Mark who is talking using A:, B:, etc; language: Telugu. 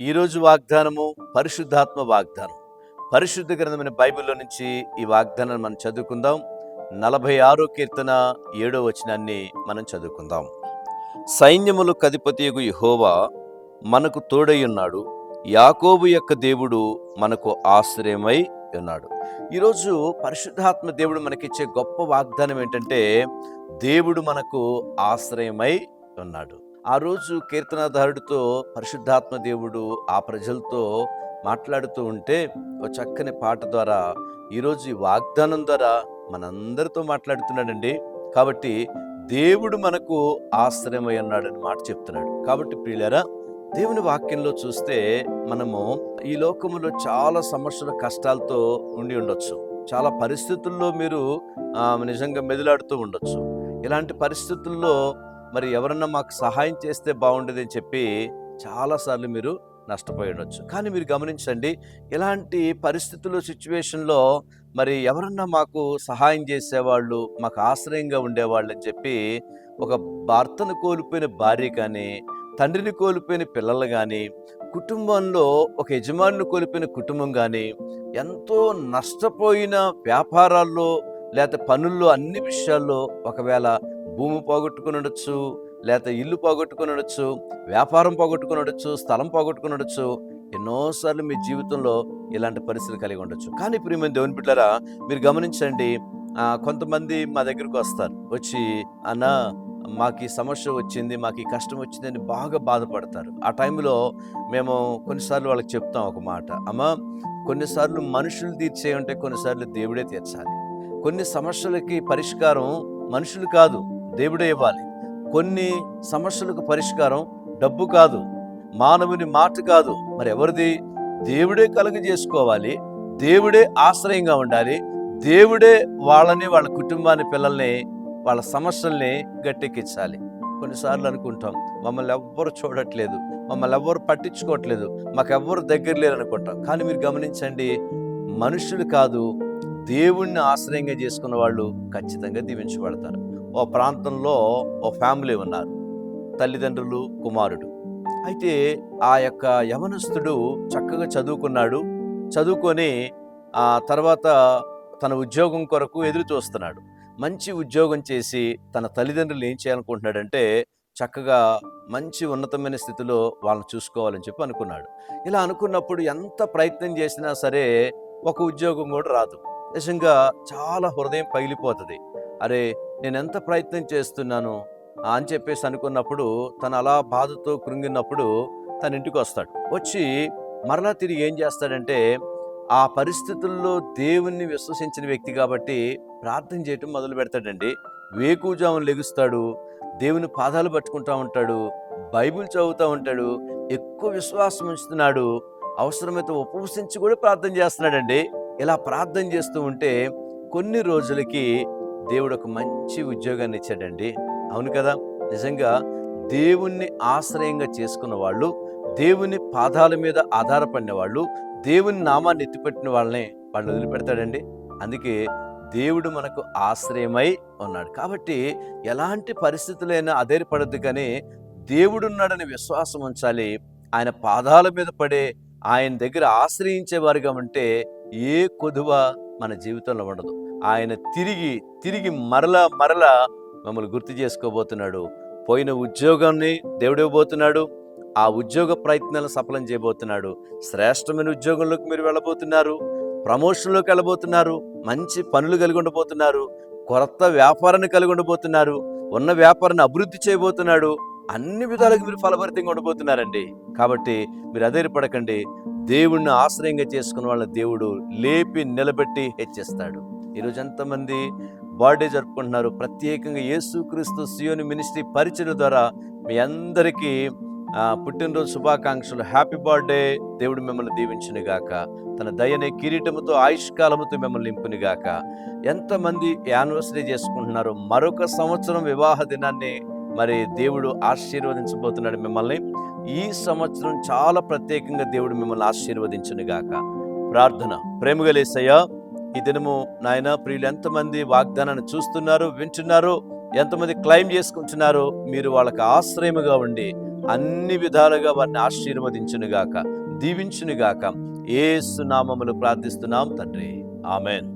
A: ఈరోజు వాగ్దానము పరిశుద్ధాత్మ వాగ్దానం. పరిశుద్ధ గ్రంథమైన బైబిల్లో నుంచి ఈ వాగ్దానాన్ని మనం చదువుకుందాం. నలభై ఆరో కీర్తన ఏడో వచనాన్ని మనం చదువుకుందాం. సైన్యములు కధిపతియగు యహోవా మనకు తోడై ఉన్నాడు. యాకోబు యొక్క దేవుడు మనకు ఆశ్రయమై ఉన్నాడు. ఈరోజు పరిశుద్ధాత్మ దేవుడు మనకిచ్చే గొప్ప వాగ్దానం ఏంటంటే దేవుడు మనకు ఆశ్రయమై ఉన్నాడు. ఆ రోజు కీర్తనాధారుడితో పరిశుద్ధాత్మ దేవుడు ఆ ప్రజలతో మాట్లాడుతూ ఉంటే ఒక చక్కని పాట ద్వారా ఈరోజు ఈ వాగ్దానం ద్వారా మనందరితో మాట్లాడుతున్నాడండి. కాబట్టి దేవుడు మనకు ఆశ్రయమై ఉన్నాడని మాట చెప్తున్నాడు. కాబట్టి ప్రియులరా దేవుని వాక్యంలో చూస్తే మనము ఈ లోకములో చాలా సమస్యల కష్టాలతో ఉండి ఉండొచ్చు. చాలా పరిస్థితుల్లో మీరు నిజంగా మెదులాడుతూ ఉండొచ్చు. ఇలాంటి పరిస్థితుల్లో మరి ఎవరన్నా మాకు సహాయం చేస్తే బాగుండేది అని చెప్పి చాలాసార్లు మీరు నష్టపోయి ఉండొచ్చు. కానీ మీరు గమనించండి ఇలాంటి పరిస్థితుల్లో సిచ్యువేషన్లో మరి ఎవరన్నా మాకు సహాయం చేసేవాళ్ళు మాకు ఆశ్రయంగా ఉండేవాళ్ళు అని చెప్పి ఒక భర్తను కోల్పోయిన భార్య కానీ తండ్రిని కోల్పోయిన పిల్లలు కానీ కుటుంబంలో ఒక యజమానిని కోల్పోయిన కుటుంబం కానీ ఎంతో నష్టపోయిన వ్యాపారాల్లో లేకపోతే పనుల్లో అన్ని విషయాల్లో ఒకవేళ భూమి పోగొట్టుకుని ఉండొచ్చు లేకపోతే ఇల్లు పోగొట్టుకుని ఉండొచ్చు వ్యాపారం పోగొట్టుకుని ఉండొచ్చు స్థలం పోగొట్టుకుని ఉండొచ్చు ఎన్నోసార్లు మీ జీవితంలో ఇలాంటి పరిస్థితులు కలిగి ఉండొచ్చు. కానీ ప్రియమైన దేవుని బిడ్డలారా మీరు గమనించండి కొంతమంది మా దగ్గరకు వస్తారు. వచ్చి అన్న మాకు ఈ సమస్య వచ్చింది మాకు ఈ కష్టం వచ్చింది అని బాగా బాధపడతారు. ఆ టైంలో మేము కొన్నిసార్లు వాళ్ళకి చెప్తాం ఒక మాట అమ్మ కొన్నిసార్లు మనుషులు తీర్చేయంటే కొన్నిసార్లు దేవుడే తీర్చాలి. కొన్ని సమస్యలకి పరిష్కారం మనుషులు కాదు దేవుడే ఇవ్వాలి. కొన్ని సమస్యలకు పరిష్కారం డబ్బు కాదు మానవుని మాట కాదు. మరి ఎవరిది? దేవుడే కలుగ చేసుకోవాలి దేవుడే ఆశ్రయంగా ఉండాలి. దేవుడే వాళ్ళని వాళ్ళ కుటుంబాన్ని పిల్లల్ని వాళ్ళ సమస్యల్ని గట్టెక్కించాలి. కొన్నిసార్లు అనుకుంటాం మమ్మల్ని ఎవ్వరు చూడట్లేదు మమ్మల్ని ఎవ్వరు పట్టించుకోవట్లేదు మాకెవ్వరు దగ్గర లేరు అనుకుంటాం. కానీ మీరు గమనించండి మనుషులు కాదు దేవుణ్ణి ఆశ్రయంగా చేసుకున్న వాళ్ళు ఖచ్చితంగా దీవించబడతారు. ఓ ప్రాంతంలో ఓ ఫ్యామిలీ ఉన్నారు. తల్లిదండ్రులు కుమారుడు. అయితే ఆ యొక్క యవనస్తుడు చక్కగా చదువుకున్నాడు. చదువుకొని ఆ తర్వాత తన ఉద్యోగం కొరకు ఎదురు చూస్తున్నాడు మంచి ఉద్యోగం చేసి తన తల్లిదండ్రులు ఏం చేయాలనుకుంటున్నాడంటే చక్కగా మంచి ఉన్నతమైన స్థితిలో వాళ్ళని చూసుకోవాలని చెప్పి అనుకున్నాడు. ఇలా అనుకున్నప్పుడు ఎంత ప్రయత్నం చేసినా సరే ఒక ఉద్యోగం కూడా రాదు. నిజంగా చాలా హృదయం పగిలిపోతుంది. అరే నేను ఎంత ప్రయత్నం చేస్తున్నాను? అని చెప్పేసి అనుకున్నప్పుడు తను అలా బాధతో కృంగినప్పుడు తన ఇంటికి వస్తాడు. వచ్చి మరలా తిరిగి ఏం చేస్తాడంటే ఆ పరిస్థితుల్లో దేవుణ్ణి విశ్వసించిన వ్యక్తి కాబట్టి ప్రార్థన చేయటం మొదలు పెడతాడండి. వేకుజామును లెగుస్తాడు దేవుని పాదాలు పట్టుకుంటా ఉంటాడు బైబిల్ చదువుతూ ఉంటాడు ఎక్కువ విశ్వాసం ఉంచుతున్నాడు అవసరమైతే ఉపవసించి కూడా ప్రార్థన చేస్తున్నాడండి. ఇలా ప్రార్థన చేస్తూ ఉంటే కొన్ని రోజులకి దేవుడు ఒక మంచి ఉద్యోగాన్ని ఇచ్చాడండి. అవును కదా? నిజంగా దేవుణ్ణి ఆశ్రయంగా చేసుకున్న వాళ్ళు దేవుని పాదాల మీద ఆధారపడిన వాళ్ళు దేవుని నామాన్ని ఎత్తిపెట్టిన వాళ్ళని వాళ్ళు వదిలిపెడతాడండి. అందుకే దేవుడు మనకు ఆశ్రయమై ఉన్నాడు. కాబట్టి ఎలాంటి పరిస్థితులైనా అధైర్పడద్దు కానీ దేవుడున్నాడని విశ్వాసం ఉంచాలి. ఆయన పాదాల మీద పడే ఆయన దగ్గర ఆశ్రయించే వారిగా ఉంటే ఏ కొదువ మన జీవితంలో ఉండదు. ఆయన తిరిగి తిరిగి మరలా మరలా మమ్మల్ని గుర్తు చేసుకోబోతున్నాడు. పోయిన ఉద్యోగాన్ని దేవుడివ్వబోతున్నాడు ఆ ఉద్యోగ ప్రయత్నాలను సఫలం చేయబోతున్నాడు. శ్రేష్టమైన ఉద్యోగంలోకి మీరు వెళ్ళబోతున్నారు. ప్రమోషన్లోకి వెళ్ళబోతున్నారు. మంచి పనులు కలిగి ఉండబోతున్నారు. కొత్త వ్యాపారాన్ని కలిగి ఉండబోతున్నారు. ఉన్న వ్యాపారాన్ని అభివృద్ధి చేయబోతున్నాడు. అన్ని విధాలుగా మీరు ఫలభరితంగా ఉండబోతున్నారండి. కాబట్టి మీరు అధైర్యపడకండి. దేవుణ్ణి ఆశ్రయంగా చేసుకున్న వాళ్ళ దేవుడు లేపి నిలబెట్టి హెచ్చిస్తాడు. ఈరోజు ఎంతమంది బర్త్డే జరుపుకుంటున్నారు. ప్రత్యేకంగా యేసుక్రీస్తు సియోని మినిస్ట్రీ పరిచయం ద్వారా మీ అందరికీ పుట్టినరోజు శుభాకాంక్షలు. Happy birthday. దేవుడు మిమ్మల్ని దీవించును గాక. తన దయనే కిరీటముతో ఆయుష్కాలముతో మిమ్మల్ని నింపుని గాక. ఎంతమంది యానివర్సరీ చేసుకుంటున్నారు మరొక సంవత్సరం వివాహ దినాన్ని మరి దేవుడు ఆశీర్వదించబోతున్నాడు మిమ్మల్ని. ఈ సంవత్సరం చాలా ప్రత్యేకంగా దేవుడు మిమ్మల్ని ఆశీర్వదించును గాక. ప్రార్థన. ప్రేమగలేసయ్యా ఈ దినము నాయన ప్రియులు ఎంతమంది వాగ్దానాన్ని చూస్తున్నారు వింటున్నారు ఎంతమంది క్లైమ్ చేసుకుంటున్నారో మీరు వాళ్ళకి ఆశ్రయముగా ఉండి అన్ని విధాలుగా వారిని ఆశీర్వదించునుగాక దీవించునుగాక. ఏసు నామములు ప్రార్థిస్తున్నాం తండ్రి. ఆమెన్.